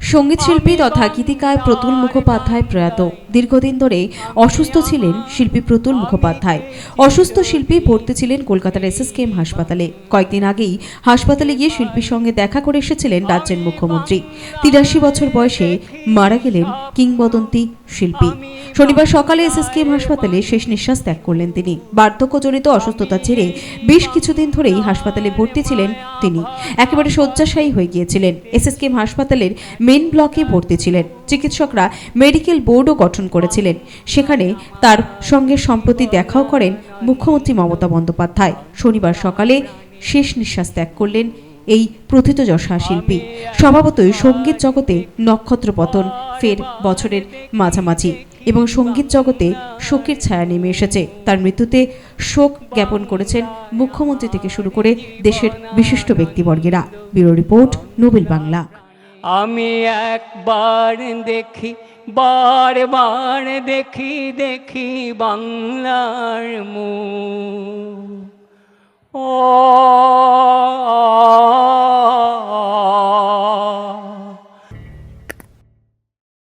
সংগীত শিল্পী তথা গীতিকার প্রতুল মুখোপাধ্যায় প্রয়াত। দীর্ঘদিন ধরে অসুস্থ ছিলেন শিল্পী প্রতুল মুখোপাধ্যায়। অসুস্থ শিল্পী ভর্তি ছিলেন কলকাতার এসএসকেএম হাসপাতালে। কয়েকদিন আগেই হাসপাতালে গিয়ে শিল্পীর সঙ্গে দেখা করে এসেছিলেন রাজ্যের মুখ্যমন্ত্রী। তিরাশি বছর বয়সে মারা গেলেন কিংবদন্তি শিল্পী। শনিবার সকালে এসএসকেএম হাসপাতালে শেষ নিঃশ্বাস ত্যাগ করলেন তিনি। বার্ধক্যজনিত অসুস্থতার জেরে বেশ কিছুদিন ধরেই হাসপাতালে ভর্তি ছিলেন তিনি। একেবারে শয্যাশায়ী হয়ে গিয়েছিলেন। এসএসকেএম হাসপাতালের মেন ব্লকে ভর্তি ছিলেন। চিকিৎসকরা মেডিকেল বোর্ডও গঠন করেছিলেন। সেখানে তার সঙ্গে সম্প্রতি দেখাও করেন মুখ্যমন্ত্রী মমতা বন্দ্যোপাধ্যায়। শনিবার সকালে শেষ নিঃশ্বাস ত্যাগ করলেন এই প্রথিতযশা শিল্পী। স্বভাবতই সংগীত জগতে নক্ষত্র পতন ফের বছরের মাঝামাঝি। এবং সংগীত জগতে শোকের ছায়া নেমে এসেছে। তার মৃত্যুতে শোক জ্ঞাপন করেছেন মুখ্যমন্ত্রী থেকে শুরু করে দেশের বিশিষ্ট ব্যক্তিবর্গেরা। Bureau report, Nobel Bangla. আমি একবার দেখি, বারবার দেখি দেখি বাংলার মুখ